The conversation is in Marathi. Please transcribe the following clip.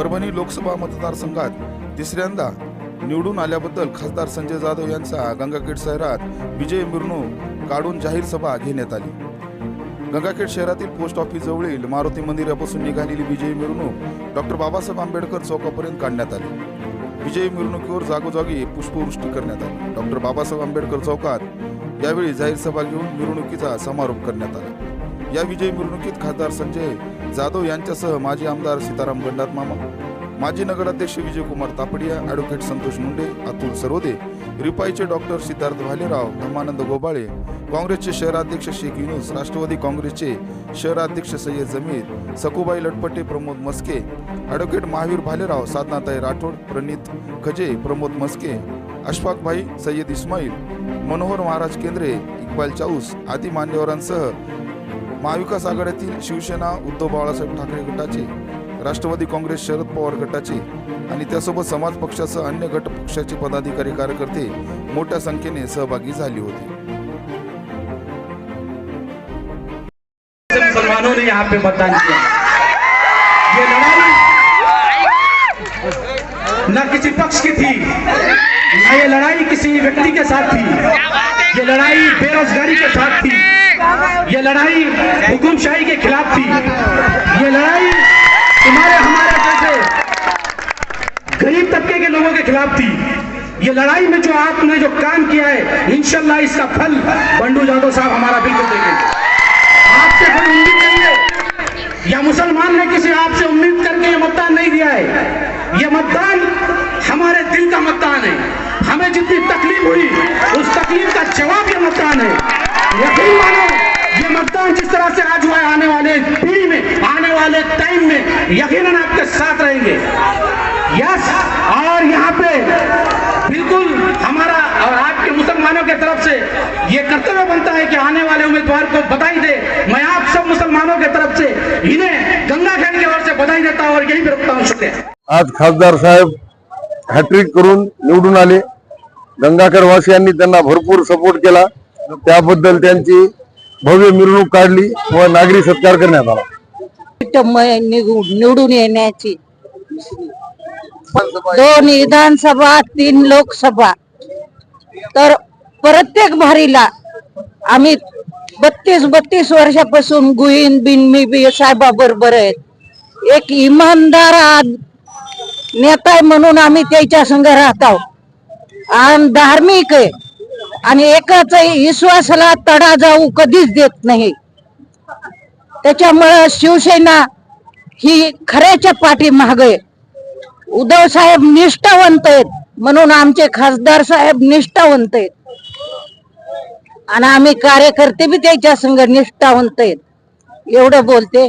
परभणी लोकसभा मतदारसंघात तिसऱ्यांदा निवडून आल्याबद्दल खासदार संजय जाधव यांचा गंगाखेड शहरात विजय मिरणूक काढून जाहीर सभा घेण्यात आली. गंगाखेड शहरातील पोस्ट ऑफिस जवळील मारुती मंदिरापासून निघालेली विजयी मिरवणूक डॉक्टर बाबासाहेब आंबेडकर चौकापर्यंत काढण्यात आली. विजयी मिरवणुकीवर जागोजागी पुष्पवृष्टी करण्यात आली. डॉक्टर बाबासाहेब आंबेडकर चौकात यावेळी जाहीर सभा घेऊन मिरवणुकीचा समारोप करण्यात आला. या विजयी मिरवणुकीत खासदार संजय जाधव यांच्यासह माजी आमदार सीताराम गंडात मामा माजी नगराध्यक्ष विजयकुमार तापडिया ॲडव्होकेट संतोष मुंडे अतुल सरोदे रिपाईचे डॉक्टर सिद्धार्थ भालेराव धर्मानंद गोबाळे काँग्रेसचे शहराध्यक्ष शेख युनुस राष्ट्रवादी काँग्रेसचे शहराध्यक्ष सय्यद जमीर सकुबाई लटपटे प्रमोद मस्के ॲडव्होकेट महावीर भालेराव साधनाताई राठोड प्रणित खजे प्रमोद मस्के अशफाकभाई सय्यद इस्माईल मनोहर महाराज केंद्रे इक्बाल चाऊस आदी मान्यवरांसह महाविकास आघाडीतील शिवसेना उद्धव बाळासाहेब ठाकरे गटाचे राष्ट्रवादी काँग्रेस शरद पवार गटाचे आणि त्यासोबत समाज पक्षासह अन्य गट पक्षाचे पदाधिकारी कार्यकर्ते मोठ्या संख्येने सहभागी झाले होते. मुसलमानों ने यहाँ पे मतदान किया। ये लड़ाई न किसी पक्ष की थी न ये लड़ाई किसी व्यक्ति के साथ थी। ये लड़ाई बेरोजगारी के साथ थी। लड़ाई हुकुमशाही के खिलाफ थी। ये लड़ाई तुम्हारे, हमारे जैसे गरीब तबके के लोगों के खिलाफ थी। ये लड़ाई में जो आपने जो काम किया है, इंशाल्लाह इसका फल बंडू यादव साहब हमारा बिल्कुल देंगे। आपसे कोई उम्मीद नहीं है, या मुसलमान ने किसी आपसे उम्मीद करके ये मतदान नहीं दिया है। ये मतदान हमारे दिल का मतदान है। हमें जितनी तकलीफ़ हुई, उस तकलीफ़ का जवाब ये मतदान है। यकीन मानो ये जिस तरह से आज हुआ आने वाले पीढ़ी में, आने वाले टाइम में, यकीनन आपके साथ रहेंगे। यस और यहाँ पे बिल्कुल हमारा और आपके मुसलमानों की तरफ़ से ये कर्तव्य बनता है कि आने वाले उम्मीदवार को बधाई दे। मैं आप सब मुसलमानों की तरफ़ से इन्हें गंगा खेल की ओर से बधाई देता हूँ और यही पे रुकता हूँ। शुक्रिया। आज खासदार साहेब, हॅट्रिक करून निवडून आले. गंगाकर वासियांनी त्यांना भरपूर सपोर्ट केला. त्याबद्दल त्यांची भव्य मिरवणूक काढली व नागरी सत्कार करण्यात आला. निवडून निवडून येण्याची. दोन विधानसभा तीन लोकसभा. तर प्रत्येक भारीला आम्ही बत्तीस बत्तीस वर्षापासून गुईन बिन मी बी साहेबा बरोबर आहेत. एक इमानदार नेता आहे म्हणून आम्ही त्याच्या संघ राहतो आणि धार्मिक आहे. आणि एकाच विश्वासाला तडा जाऊ कधीच देत नाही. त्याच्यामुळं शिवसेना ही खऱ्याच्या पाठी आहे. उद्धव साहेब निष्ठावंत आहेत म्हणून आमचे खासदार साहेब निष्ठावंत आहेत. आणि आम्ही कार्यकर्ते बी त्याच्या संघ निष्ठावंत आहेत. एवढं बोलते.